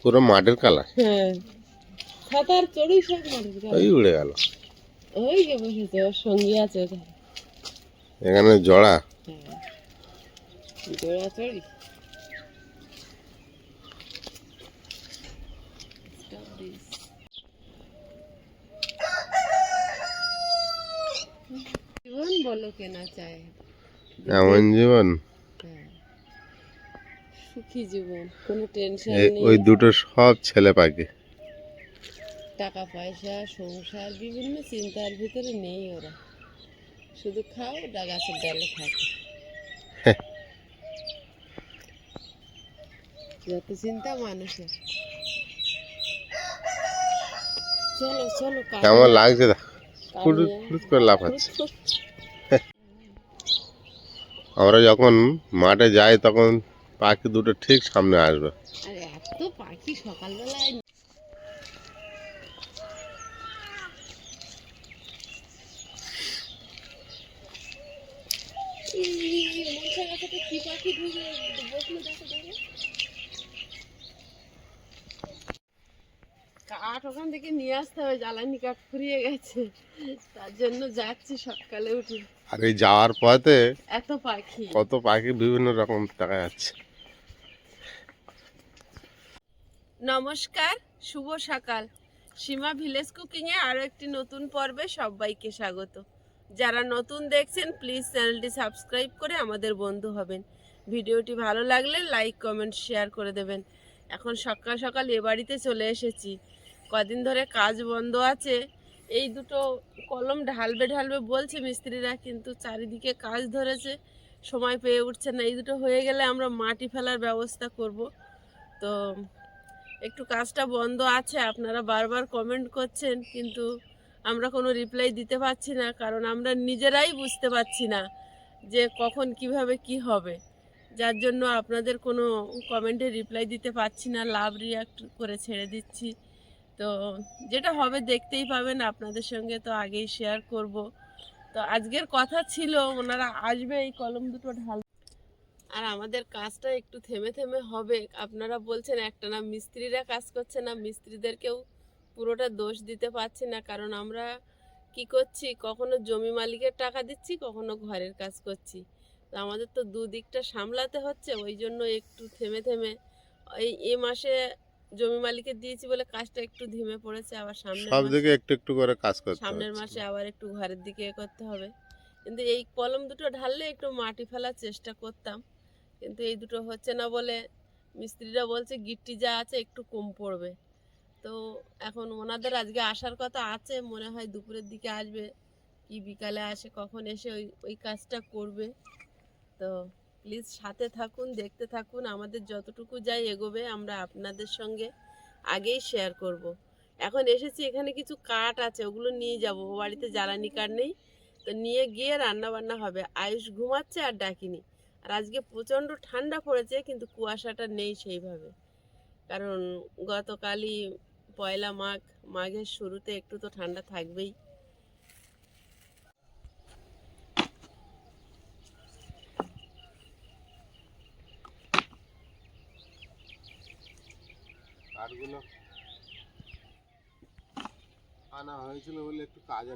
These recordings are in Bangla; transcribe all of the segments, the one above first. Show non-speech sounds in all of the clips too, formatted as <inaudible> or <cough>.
পুরো মাঠের কালার হ্যাঁ। সাঁতার চড়ুই সব ওই উড়ে গেল। ওই যে বসেছে ওর সঙ্গী আছে এখানে জড়া? হ্যাঁ। চড়ি জীবন বলো কেনা চায়। এমন জীবন? সুখী জীবন কোনো টেনশন নেই। ওই দুটো সব ছেলে পাখি। টাকা পয়সা সংসার বিভিন্ন চিন্তার ভিতরে নেই ওরা। শুধু খাও ডা গাছের ডালে থাকে যত চিন্তা মানুষের। চলো চলো কেমন লাগছে। আমরা যখন মাঠে যাই তখন পাখি দুটো ঠিক সামনে আসবে। আর এত পাখি সকালবেলায়। কি পাখি বসল দেখো কাঠ ওখান থেকে নিয়ে আসতে হবে জ্বালানি কাঠ ফুরিয়ে গেছে। তার জন্য যাচ্ছি সকালে উঠে। আর এই যাওয়ার পথে এত পাখি। কত পাখি বিভিন্ন রকম দেখা যাচ্ছে। নমস্কার, শুভ সকাল। সীমা ভিলেজ কুকিংয়ে আরও একটি নতুন পর্বে সবাইকে স্বাগত। যারা নতুন দেখছেন প্লিজ চ্যানেলটি সাবস্ক্রাইব করে আমাদের বন্ধু হবেন। ভিডিওটি ভালো লাগলে লাইক কমেন্ট শেয়ার করে দেবেন। এখন সকাল সকাল এ বাড়িতে চলে এসেছি। কদিন ধরে কাজ বন্ধ আছে। এই দুটো কলম ঢালবে ঢালবে বলছে মিস্ত্রিরা, কিন্তু চারিদিকে কাজ ধরেছে। সময় পেয়ে উঠছে না। এই দুটো হয়ে গেলে আমরা মাটি ফেলার ব্যবস্থা করব। তো একটু কাজটা বন্ধ আছে, আপনারা বারবার কমেন্ট করছেন, কিন্তু আমরা কোনো রিপ্লাই দিতে পারছি না, কারণ আমরা নিজেরাই বুঝতে পারছি না যে কখন কীভাবে কি হবে। যার জন্য আপনাদের কোনো কমেন্টে রিপ্লাই দিতে পারছি না, লাভ রিয়াক্ট করে ছেড়ে দিচ্ছি। তো যেটা হবে দেখতেই পাবেন, আপনাদের সঙ্গে তো আগেই শেয়ার করব। তো আজকের কথা ছিল, ওনারা আসবে, এই কলম দুটো ঢাল আর আমাদের কাজটা একটু থেমে থেমে হবে। আপনারা বলছেন একটা না মিস্ত্রিরা কাজ করছে না মিস্ত্রিদেরকেও পুরোটা দোষ দিতে পারছি না। কারণ আমরা কি করছি কখনো জমি মালিকের টাকা দিচ্ছি কখনো ঘরের কাজ করছি। তো আমাদের তো দুদিকটা সামলাতে হচ্ছে ওই জন্য একটু থেমে থেমে এই এ মাসে জমি মালিকের দিয়েছি বলে কাজটা একটু ধিমে পড়েছে আবার সামনে সব দিকে একটু একটু করে কাজ করতে সামনের মাসে আবার একটু ঘরের দিকে এ করতে হবে। কিন্তু এই কলম দুটো ঢাললে একটু মাটি ফেলার চেষ্টা করতাম। কিন্তু এই দুটো হচ্ছে না বলে মিস্ত্রিরা বলছে গিট্টি যা আছে একটু কম পড়বে। তো এখন ওনাদের আজকে আসার কথা আছে, মনে হয় দুপুরের দিকে আসবে, কি বিকালে আসে, কখন এসে ওই ওই কাজটা করবে। তো প্লিজ সাথে থাকুন, দেখতে থাকুন, আমাদের যতটুকু যাই এগোবে, আমরা আপনাদের সঙ্গে আগেই শেয়ার করব। এখন এসেছি, এখানে কিছু কাঠ আছে, ওগুলো নিয়ে যাব বাড়িতে জ্বালানি কাঠ নেই। তো নিয়ে গিয়ে রান্না বান্না হবে। আয়ুষ ঘুমাচ্ছে আর ডাকিনি। আর আজকে প্রচণ্ড ঠান্ডা পড়েছে কিন্তু কুয়াশাটা নেই সেইভাবে। কারণ গতকালই পয়লা মাঘ মাঘের শুরুতে একটু তো ঠান্ডা থাকবেই। কাঠগুলো আনা হয়েছিল বলে একটু কাজে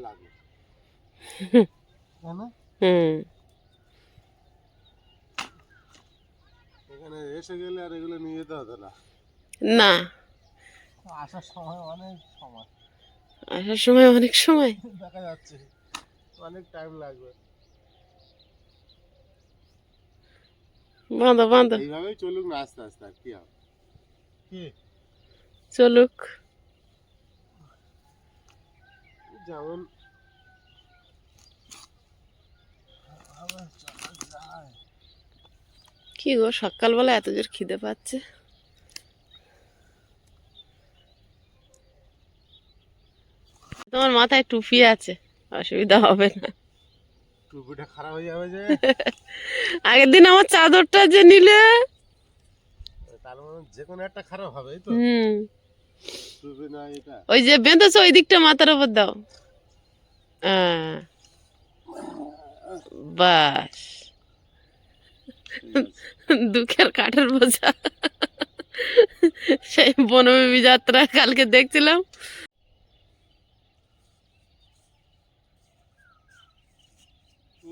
<laughs> না? হুম। এখানে এসে গেলে আর এগুলো নিয়ে যেতে হতো না। না। আসার সময় অনেক সময়। আসার সময় অনেক সময়? দেখা যাচ্ছে অনেক টাইম লাগবে। বাঁধো বাঁধো। এইভাবেই চলুক না আস্তে আস্তে আর কি হবে? কি? চলুক। যেমন কি গো সকালবেলা এত জোর খিদে পাচ্ছে। তোমার মাথায় টুপি আছে অসুবিধা হবে না। টুপিটা খারাপ হয়ে যাবে যে। আগের দিন আমার চাদরটা যে নিলে। তার মানে যে কোনো একটা খারাপ হবে তো। হুম। টুপি না এটা। ওই যে বেঁধেছো ওই দিকটা মাথার উপর দাও। হ্যাঁ। বাস। দুঃখের কাঠের বোঝা। সেই বনবিবি যাত্রা কালকে দেখছিলাম।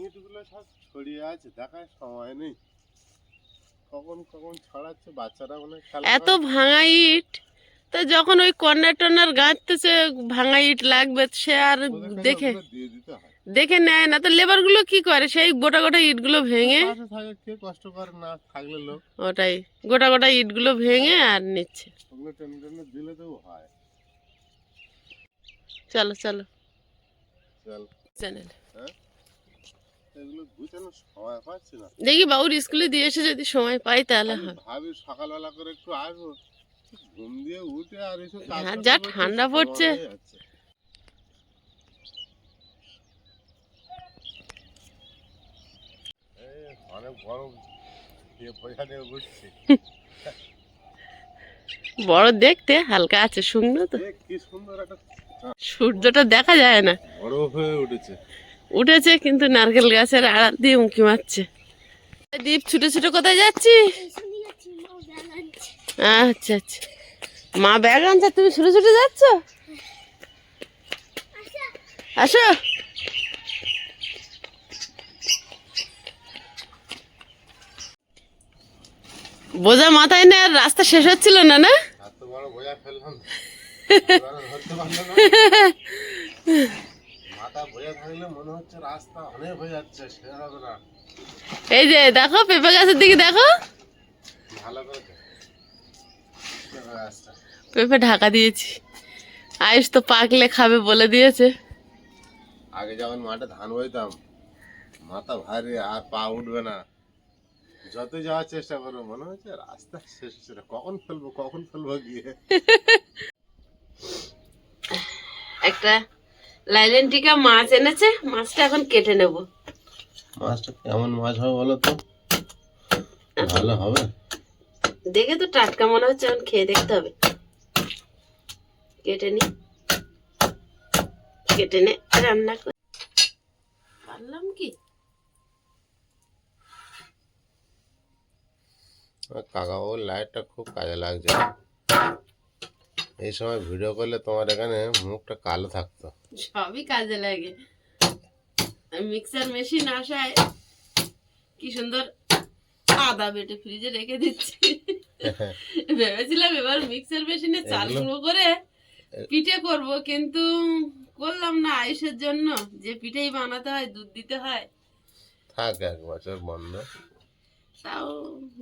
ইঁটগুলো সব ছড়িয়ে আছে দেখার সময় নেই। কখন কখন ছড়াচ্ছে বাচ্চারা মনে এত। ভাঙা ইট। তো যখন ওই কর্নার টর্নার গাঁথতেছে ভাঙা ইট লাগবে সে আর দেখে দেখে নেয় না। তো লেবারগুলো কি করে? সেই গোটা গোটা ইটগুলো ভেঙে ওটাই। গোটা গোটা ইটগুলো ভেঙে আর নিচ্ছে। চলো চলো। চল। চ্যানেল দেখি বাবুর স্কুলে দিয়ে এসে যদি সময় পাই তাহলে ভাবি সকালবেলা করে একটু আসব। হ্যাঁ, যা ঠান্ডা পড়ছে। বড় দেখতে হালকা আছে শুকনো তো। এ কি সুন্দর একটা সূর্যটা দেখা যায় না। বড় হয়ে উঠেছে। উঠেছে কিন্তু নারকেল গাছের আড়াল দিয়ে উঁকি মারছে। দীপ ছুটে ছুটে কোথায় যাচ্ছি আচ্ছা আচ্ছা। মা ব্যাগ আনছে তুমি ছুটে ছুটে যাচ্ছ? আসো। বোঝা মাথায় না আর রাস্তা শেষ হচ্ছিল না না? <laughs> এই যে দেখো পেঁপে গাছের দিকে দেখো। ভালো করে পেঁপে ঢাকা দিয়েছি। আয়ুষ তো পাকলে খাবে বলে দিয়েছে। আগে যখন মাঠে ধান বইতাম মাথা ভারী আর পা উঠবে না। যত যাওয়ার চেষ্টা করব মনে হচ্ছে রাস্তা শেষ কখন ফেলব কখন ফেলব গিয়ে? একটা লাইলেন্টিকা মাছ এনেছে মাছটা এখন কেটে নেব। মাছটা কেমন মাছ হবে বলো তো? ভালো হবে। দেখে তো টাটকা মনে হচ্ছে এখন খেয়ে দেখতে হবে। কেটে নি। কেটে নে রান্না কর। পারলাম কি? কাকা বাবুর লাইটটা খুব কাজে লাগছে। এই সময় ভিডিও করলে তোমার এখানে মুখটা কালো থাকতো। সবই কাজে লাগে। মিক্সার মেশিন আসায় কি সুন্দর আদা বেটে ফ্রিজে রেখে দিচ্ছি। <laughs> ভেবেছিলাম এবার মিক্সার মেশিনে চাল গুঁড়ো করে পিঠে করব কিন্তু করলাম না আয়ুষের জন্য। যে পিঠেই বানাতে হয় দুধ দিতে হয়। থাক এক বছর বন্ধ। তাও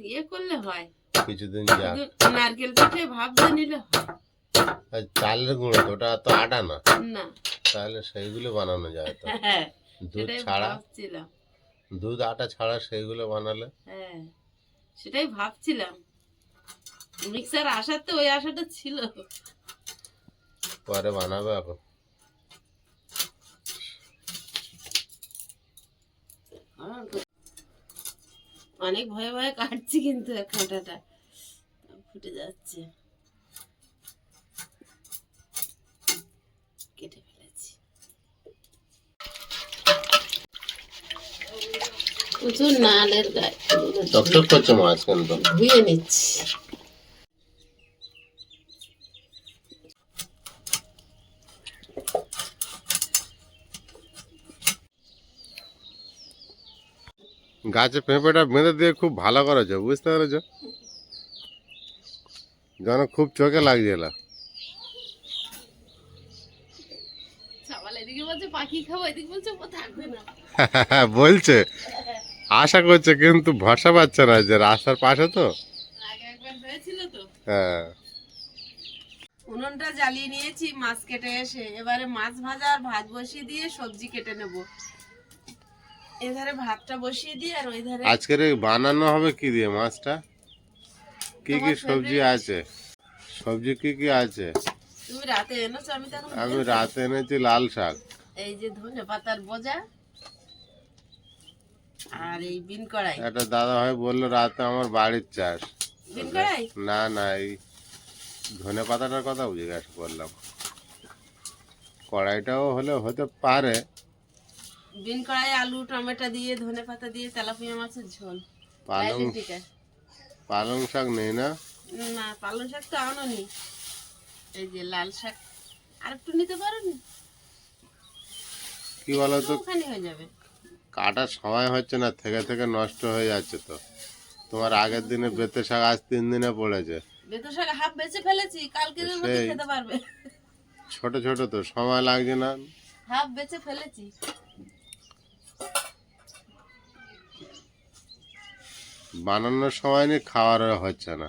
ইয়ে করলে হয়। কিছুদিন যাক নারকেল পিঠে ভাব নিলে হয়। চালের গুঁড়ো তো ওটা তো আটা না। না। তাহলে সেইগুলো বানানো যায় তো। হ্যাঁ দুধ সেটাই ছাড়া দুধ আটা ছাড়া সেইগুলো বানালে? হ্যাঁ সেটাই ভাবছিলাম। মিক্সার আসার তো ওই আশাটা ছিল। পরে বানাবে এখন। অনেক ভয়ে ভয়ে কাটছি কিন্তু কাঁটাটা। ফুটে যাচ্ছে। কেটে ফেলেছি। প্রচুর নালের গায়ে। টকটক করছে মাছ কিন্তু ধুয়ে নিচ্ছি। গাছে পেঁপেটা বেঁধে দিয়ে খুব ভালো করেছ বুঝতে পেরেছ? যেন খুব চোখে লাগছে বলছে না। <laughs> বলছে। আশা করছে কিন্তু ভরসা পাচ্ছে না যে রাস্তার পাশে তো। আগে একবার হয়েছিল তো। হ্যাঁ। উনুনটা জ্বালিয়ে নিয়েছি মাছ কেটে এসে। এবারে মাছ ভাজা আর ভাত বসিয়ে দিয়ে সবজি কেটে নেব। এধারে ভাতটা বসিয়ে দিয়ে আর ওই ধারে আজকের বানানো হবে কি দিয়ে মাছটা? কি কি সবজি আছে? সবজি কি কি আছে? তুমি রাতে এনেছো আমি তখন আমি রাতে এনেছি লাল শাক। এই যে ধনে পাতার আর এই বিন কড়াই। একটা দাদা ভাই বলল রাতে আমার বাড়ির চাষ। বিন কড়াই? না না এই ধনে পাতাটার কথা জিজ্ঞাসা করলাম কড়াইটাও হলে হতে পারে বিন কড়াই আলু টমেটো দিয়ে ধনে পাতা দিয়ে তেলাপিয়া মাছের ঝোল। পালং পালং শাক নেই না? না পালং শাক তো আনো নি। এই যে লাল শাক। আর একটু নিতে পারো নি? কি বলো তো? ওখানে হয়ে যাবে। কাটার সময় হচ্ছে না থেকে থেকে নষ্ট হয়ে যাচ্ছে তো। তোমার আগের দিনে বেতে শাক আজ তিন দিনে পড়েছে। বেতো শাক হাফ বেঁচে ফেলেছি কালকে খেতে পারবে। ছোট ছোট তো সময় লাগছে না। হাফ বেঁচে ফেলেছি। বানানোর সময় নিয়ে খাওয়ার হচ্ছে না।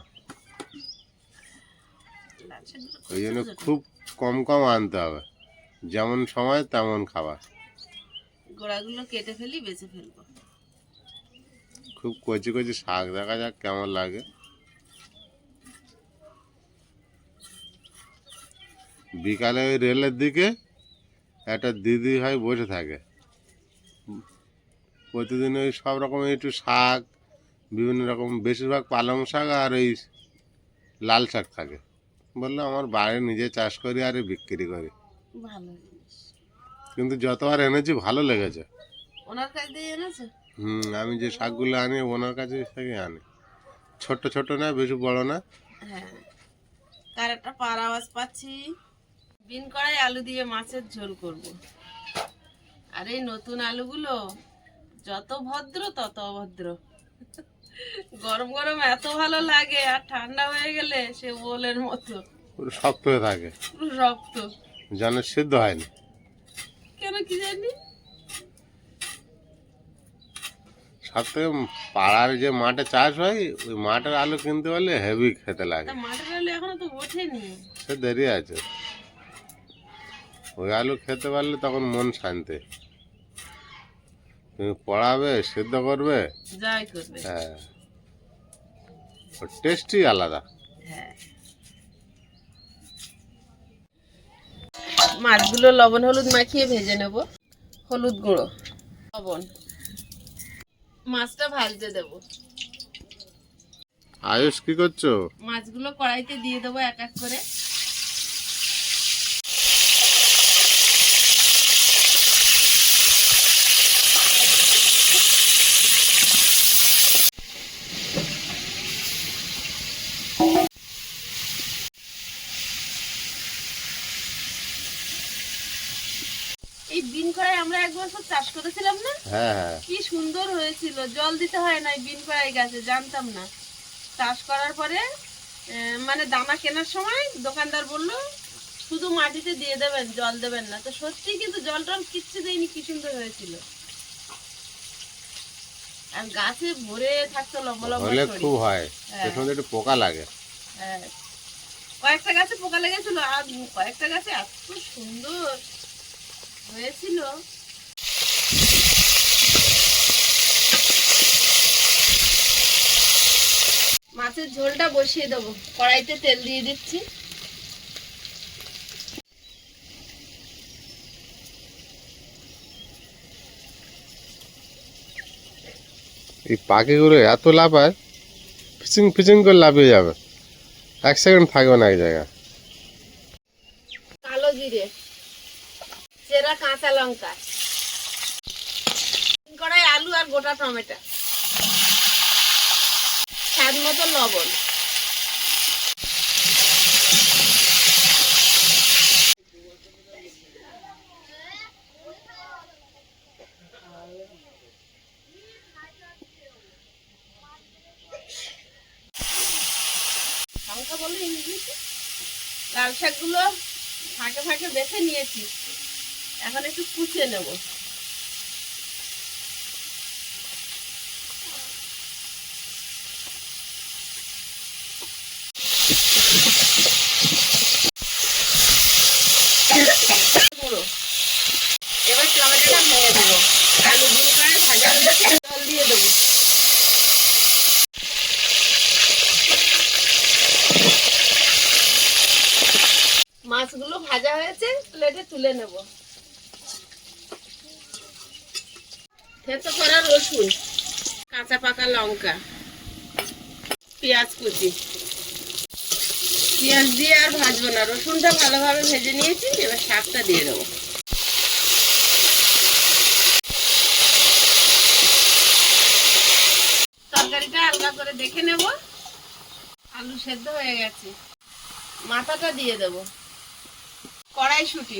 ওই জন্য। খুব কম কম আনতে হবে। যেমন সময় তেমন খাবার। গোড়াগুলো কেটে ফেলি বেঁচে ফেলব। খুব কচি কচি শাক দেখা যাক কেমন লাগে। বিকালে ওই রেলের দিকে একটা দিদি ভাই বসে থাকে। প্রতিদিন ওই সব রকম একটু শাক বিভিন্ন রকম বেশিরভাগ পালং শাক আর ওই লাল শাক থাকে। বলল আমার বাড়ি নিজে চাষ করি আর বিক্রি করি। ভালো কিন্তু যতবার এনেছি ভালো লেগেছে। ওনার কাছ দিয়ে এনেছো? হুম আমি যে শাকগুলো আনি ওনার কাছে থেকে আনি। ছোট ছোট না বেশি বড় না। হ্যাঁ। তার একটা পার আওয়াজ পাচ্ছি। বিন কড়াই আলু দিয়ে মাছের ঝোল করব। আর এই নতুন আলুগুলো যত ভদ্র তত অভদ্র। গরম গরম এত ভালো লাগে আর ঠান্ডা হয়ে গেলে সে ওলের মতো। পুরো শক্ত হয়ে থাকে। পুরো রক্ত যেন সিদ্ধ হয়নি। কেন কি জানি? সব থেকে পাড়ার যে মাঠে চাষ হয় ওই মাঠের আলু কিনতে পারলে হেভি খেতে লাগে। মাঠের আলু এখনও তো ওঠেনি। সে দেরি আছে। ওই আলু খেতে পারলে তখন মন শান্তি। তুমি পড়াবে সেদ্ধ করবে? যাই করবে। হ্যাঁ। টেস্টই আলাদা। হ্যাঁ। মাছগুলো লবণ হলুদ মাখিয়ে ভেজে নেব। হলুদ গুঁড়ো। লবণ। মাছটা ভাজতে দেব। আয়ুষ কি করছ? মাছগুলো কড়াইতে দিয়ে দেবো এক এক করে এই বিন সব চাষ করেছিলাম না? হ্যাঁ হ্যাঁ। কি সুন্দর হয়েছিল। জল দিতে হয় না বিন কড়াই গাছে জানতাম না। চাষ করার পরে মানে দানা কেনার সময় দোকানদার বলল শুধু মাটিতে দিয়ে দেবেন জল দেবেন না। তো সত্যি কিন্তু জল টল কিচ্ছু দেয়নি কি সুন্দর হয়েছিল। আর গাছে ভরে থাকতো লম্বা লম্বা খুব হয়। হ্যাঁ। একটু পোকা লাগে। হ্যাঁ। কয়েকটা গাছে পোকা লেগেছিল আর কয়েকটা গাছে এত সুন্দর হয়েছিল। মাছের ঝোলটা বসিয়ে দেবো। কড়াইতে তেল দিয়ে দিচ্ছি। এই পাখিগুলো এত লাফায় ফিচিং ফিচিং করে লাফিয়ে যাবে। এক সেকেন্ড থাকবে না এক জায়গায়। কালো জিরে চেরা কাঁচা লঙ্কা কড়াই আলু আর গোটা টমেটো। স্বাদ মতো লবণ। বলে ইংলিশে লাল শাকগুলো ফাঁকে ফাঁকে বেছে নিয়েছি। এখন একটু কুচিয়ে নেব গুঁড়ো। এবার টমেটোটা ভেঙে দেবো আলু গুঁড়ো করে ভাজা হয়ে গেছে, জল দিয়ে দেবো মাছগুলো ভাজা হয়েছে প্লেটে তুলে নেব থেতো করা রসুন কাঁচা পাকা লঙ্কা পেঁয়াজ কুচি। পেঁয়াজ দিয়ে আর ভাজবো না, রসুনটা ভালোভাবে ভেজে নিয়েছি, এবার শাকটা দিয়ে দেবো। তরকারিটা ভালো করে দেখে নেব। আলু সেদ্ধ হয়ে গেছে। মাথাটা দিয়ে দেব। কড়াইশুটি।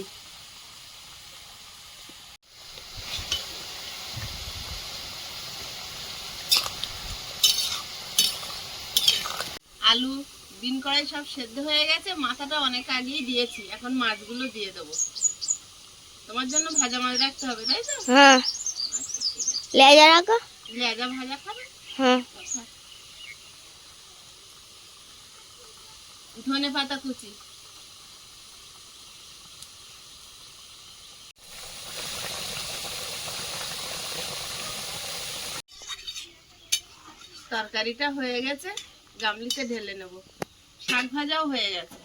আলু বিন কড়াই সব সেদ্ধ হয়ে গেছে মাথাটা অনেক আগেই দিয়েছি। এখন মাছগুলো দিয়ে দেবো। তোমার জন্য ভাজা মাছ রাখতে হবে তাই তো? হ্যাঁ। আচ্ছা লেজা রাখো। লেজা ভাজা খাবে? হ্যাঁ। ধনে পাতা কুচি। তরকারিটা হয়ে গেছে। গামলিতে ঢেলে নেব। শাক ভাজাও হয়ে গেছে।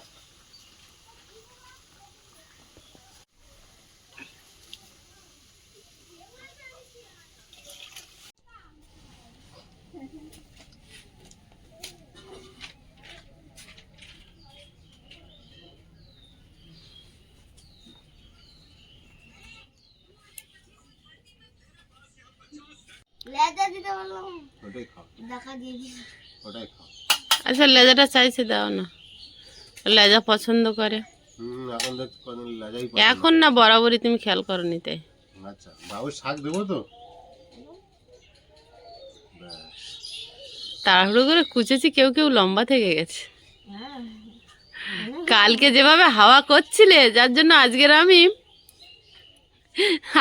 দিতে বললাম। ওটাই খাও। দেখা দিয়ে দিছি ওটাই খাও। আচ্ছা লেজাটা চাইছে দাও না। লেজা পছন্দ করে। এখন না বরাবরই তুমি খেয়াল করো নিতে আচ্ছা বাবু শাক দেবো তো? তাড়াহুড়ো করে কুচেছি কেউ কেউ লম্বা থেকে গেছে। হ্যাঁ। কালকে যেভাবে হাওয়া করছিলে যার জন্য আজকের আমি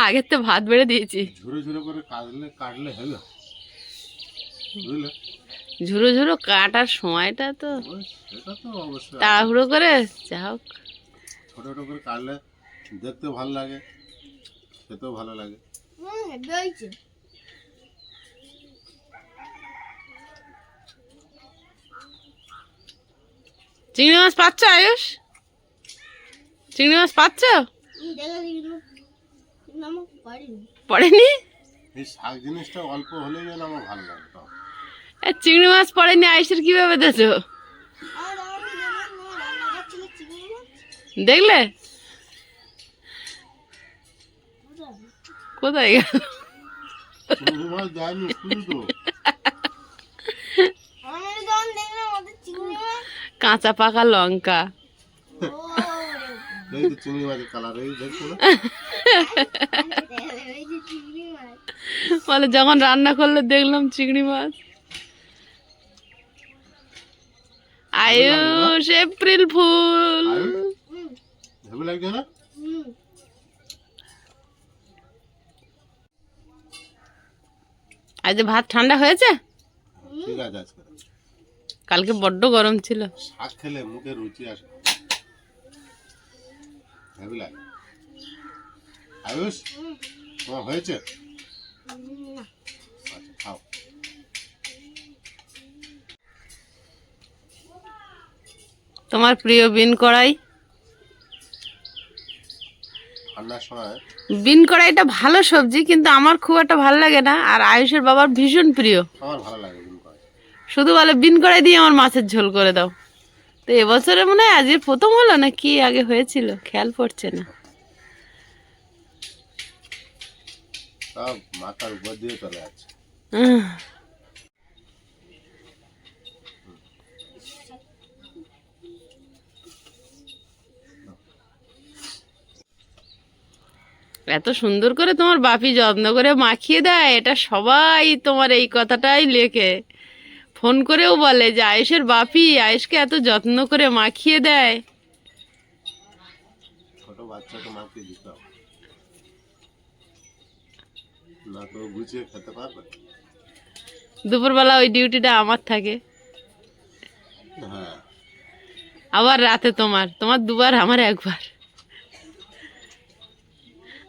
আগের তো ভাত বেড়ে দিয়েছি। ঝুরো ঝুরো করে কাটলে কাটলে হবে বুঝলে? ঝুরো ঝুরো কাটার সময়টা তো। তাড়াহুড়ো করে যা হোক। ছোট ছোট করে কাটলে দেখতে ভালো লাগে খেতেও ভালো লাগে। চিংড়ি মাছ পাচ্ছ আয়ুষ? চিংড়ি মাছ পাচ্ছ? পড়েনি? এই শাক জিনিসটা অল্প হলেই যেন আমার ভালো লাগে তাও। এ, চিংড়ি মাছ পড়েনি আয়ুষের কীভাবে দেছো দেখলে? কোথায় গেল? কাঁচা পাকা লঙ্কা। বলে যখন রান্না করলে দেখলাম চিংড়ি মাছ। Ayush April fool. আজ ভাত ঠান্ডা হয়েছে? কালকে বড্ড গরম ছিল। শাক খেলে মুখে রুচি আসে আয়ুষ হয়েছে? তোমার প্রিয় বিন কড়াই? বিন কড়াইটা ভালো সবজি কিন্তু আমার খুব একটা ভালো লাগে না আর আয়ুষের বাবার ভীষণ প্রিয়। শুধু বলে বিন কড়াই দিয়ে আমার মাছের ঝোল করে দাও। তো এবছরে মনে হয় আজকে প্রথম হলো না কি আগে হয়েছিল? খেয়াল পড়ছে না। মাথার উপর দিয়ে চলে যাচ্ছে। এত সুন্দর করে তোমার বাপি যত্ন করে মাখিয়ে দেয় এটা সবাই তোমার এই কথাটাই লেখে। ফোন করেও বলে যে আয়েশের বাপি আয়েশকে এত যত্ন করে মাখিয়ে দেয়। ছোট বাচ্চাকে মাকে দিতে হবে। না তো গুছিয়ে খেতে পারবে। দুপুরবেলা ওই ডিউটিটা আমার থাকে। হ্যাঁ। আবার রাতে তোমার তোমার দুবার আমার একবার।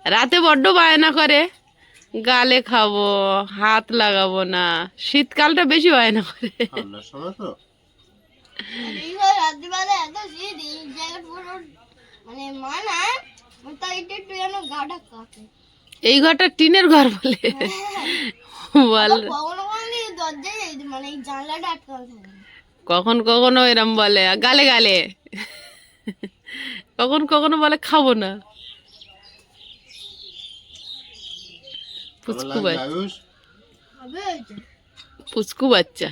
রাতে বড্ড বায়না করে। গালে খাব হাত লাগাবো না। শীতকালটা বেশি বায়না করে। এই ঘরটা টিনের ঘর বলে। কখন কখনো এরম বলে গালে গালে। কখন কখনো বলে খাব না। পুচকু বাচ্চা। আয়ুষ পুচকু বাচ্চা।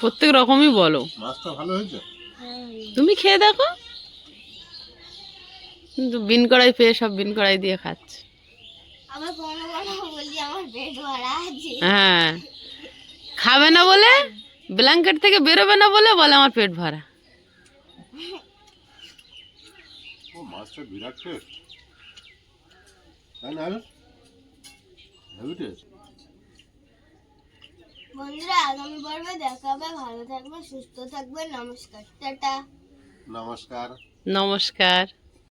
প্রত্যেক রকমই বলো। হয়েছে? তুমি খেয়ে দেখো। কিন্তু বিন কড়াই পেয়ে সব বিন কড়াই দিয়ে খাচ্ছে। হ্যাঁ। খাবে না বলে ব্ল্যাঙ্কেট থেকে বেরোবে না বলে বলে আমার পেট ভরা। ও মাছটা বিরাট টেস্ট তাই না হেভি টেস্ট বন্ধুরা আগামী পর্বে দেখা হবে। ভালো থাকবে সুস্থ থাকবে নমস্কার। টাটা। নমস্কার। নমস্কার।